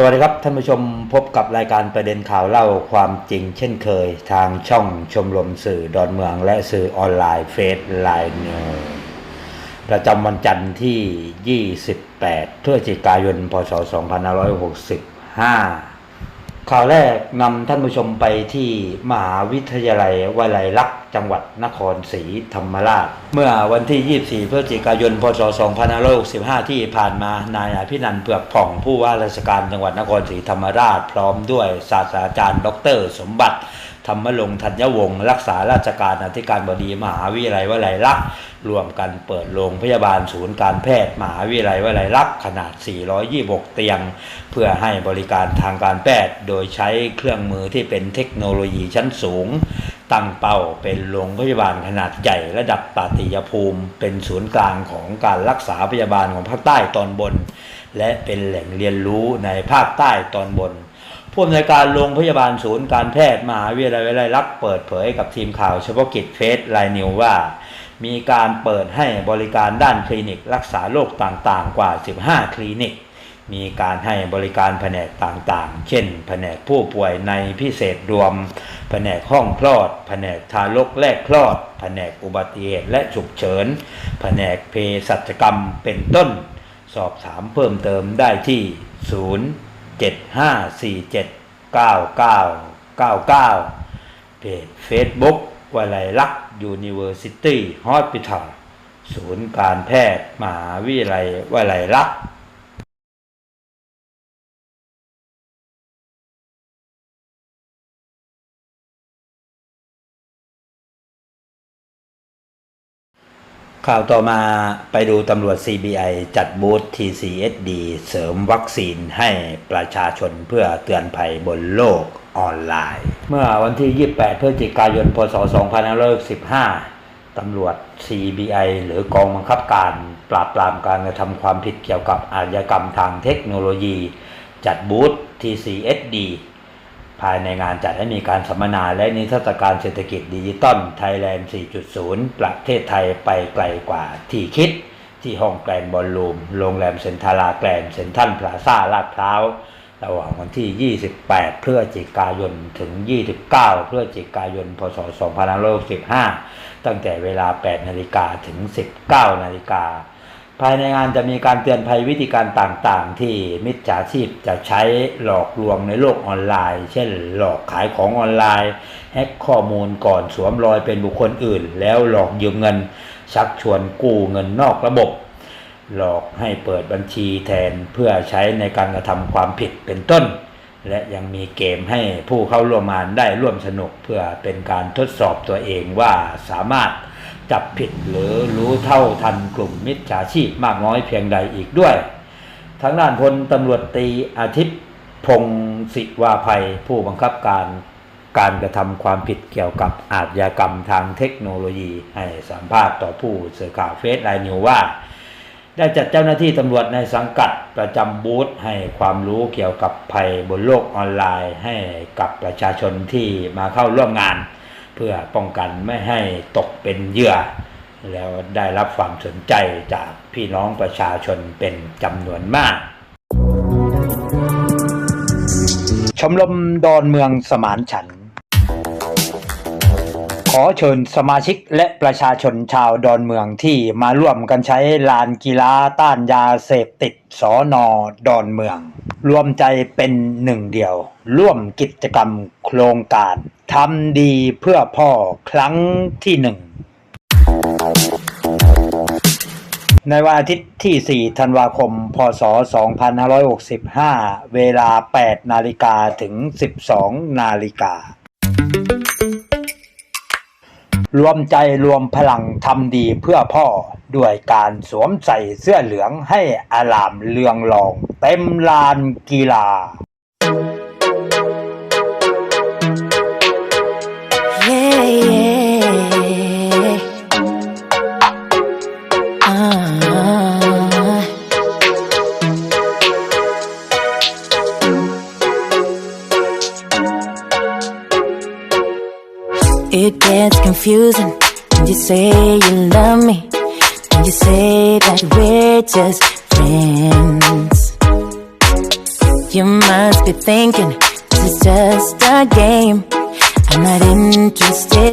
สวัสดีครับท่านผู้ชมพบกับรายการประเด็นข่าวเล่าความจริง เช่นเคย ทางช่องชมรมสื่อดอนเมือง และสื่อออนไลน์เฟซไลน์นิวประจำวันจันทร์ที่ 28พฤศจิกายน พศ 2565 ข่าวแรกนำท่านผู้ชมไปที่มหาวิทยาลัยวลัยลักษณ์จังหวัดนครศรีธรรมราช เมื่อวันที่ 24 พฤศจิกายน พศ 2565 ที่ผ่านมานายอภินันท์เผือกผ่องผู้ว่าราชการจังหวัดนครศรีธรรมราช พร้อมด้วยศาสตราจารย์ ดร สมบัติ ธรรมลงธัญวงศ์รักษาราชการอธิการบดีมหาวิทยาลัยวลัยลักษณ์รวมกันเปิดโรงพยาบาลศูนย์การแพทย์มหาวิทยาลัยวลัยลักษณ์ขนาด 426 เตียง เพื่อให้บริการทางการแพทย์ โดยใช้เครื่องมือที่เป็นเทคโนโลยีชั้นสูง ตั้งเป้าเป็นโรงพยาบาลขนาดใหญ่ระดับตติยภูมิ เป็นศูนย์กลางของการรักษาพยาบาลของภาคใต้ตอนบน และเป็นแหล่งเรียนรู้ในภาคใต้ตอนบน ผู้อำนวยการโรงพยาบาลศูนย์การแพทย์มหาวิทยาลัยวลัยลักเปิดเผยกับทีมข่าวเฉพาะกิจเฟสไลนิวว่า มีการเปิดให้บริการด้านคลินิก รักษาโรคต่างๆ กว่า 15 คลินิก มีการให้บริการแผนกต่างๆ เช่น แผนกผู้ป่วยในพิเศษรวม แผนกห้องคลอด แผนกทารกแรกคลอด แผนกอุบัติเหตุและฉุกเฉิน แผนกเภสัชกรรมเป็นต้น สอบถามเพิ่มเติมได้ที่ 75479999 เพจ Facebook วลัยลักษ์ University Hospital ศูนย์การแพทย์มหาวิทยาลัยวลัยลักษ์ ข่าวต่อมาไปดูตำรวจ CBI จัดบูธ TCSD เสริมวัคซีนให้ประชาชนเพื่อเตือนภัยบนโลกออนไลน์ เมื่อวันที่ 28 พฤศจิกายน พศ 2515 ตำรวจ CBI หรือกองบังคับการปราบปรามการกระทำความผิดเกี่ยวกับอาชญากรรมทางเทคโนโลยี จัดบูธ TCSD ภายในงานจัดให้มีการสัมมนาและนิทรรศการเศรษฐกิจดิจิตอลไทยแลนด์ 4.0 ประเทศไทยไปไกลกว่าที่คิด ที่ห้องแกรนบอลลูม โรงแรมเซ็นทาลาแกรนเซ็นทรัลพลาซ่าลาดพร้าวระหว่างวันที่ 28 พฤศจิกายน ถึง 29 พฤศจิกายน พศ 2565 ตั้งแต่เวลา 8 นาฬิกาถึง 19 นาฬิกา ภายในงานจะมีการเตือนภัยวิธีการต่างๆ ที่มิจฉาชีพจะใช้หลอกลวงในโลกออนไลน์ เช่น หลอกขายของออนไลน์ แฮ็กข้อมูลก่อนสวมรอยเป็นบุคคลอื่น แล้วหลอกยืมเงิน ชักชวนกู้เงินนอกระบบ หลอกให้เปิดบัญชีแทนเพื่อใช้ในการกระทำความผิดเป็นต้น และยังมีเกมให้ผู้เข้าร่วมงานได้ร่วมสนุกเพื่อเป็นการทดสอบตัวเองว่าสามารถ จับผิดหรือรู้เท่าทันกลุ่มมิจฉาชีพมากน้อยเพียงใดอีกด้วย ทางด้านพลตำรวจตีอาทิตย์พงศิวาภัยผู้บังคับการการกระทำความผิดเกี่ยวกับอาชญากรรมทางเทคโนโลยี ให้สัมภาษณ์ต่อผู้สื่อข่าวเฟซไลน์นิวว่า ได้จัดเจ้าหน้าที่ตำรวจในสังกัดประจำบูธให้ความรู้เกี่ยวกับภัยบนโลกออนไลน์ ให้กับประชาชนที่มาเข้าร่วมงาน เพื่อป้องกันไม่ให้ตกเป็นเหยื่อ แล้วได้รับความสนใจจากพี่น้องประชาชนเป็นจำนวนมาก ชมรมดอนเมืองสมานฉันท์ ขอเชิญสมาชิกและประชาชนชาวดอนเมืองที่มาร่วมกันใช้ลานกีฬาต้านยาเสพติดสอนอดอนเมือง รวมใจเป็นหนึ่งเดียว ร่วมกิจกรรมโครงการทำดีเพื่อพ่อครั้งที่หนึ่งในวันอาทิตย์ที่ 4 ธันวาคม พศ 2565 เวลา 8 นาฬิกาถึง 12 นาฬิกา รวมใจรวมพลังทำดีเพื่อพ่อ ด้วยการสวมใส่เสื้อเหลืองให้อารามเลืองรอง เต็มลานกีฬา Yeah, yeah. It gets confusing when you say you love me, and you say that we're just friends. You must be thinking this is just a game. I'm not interested.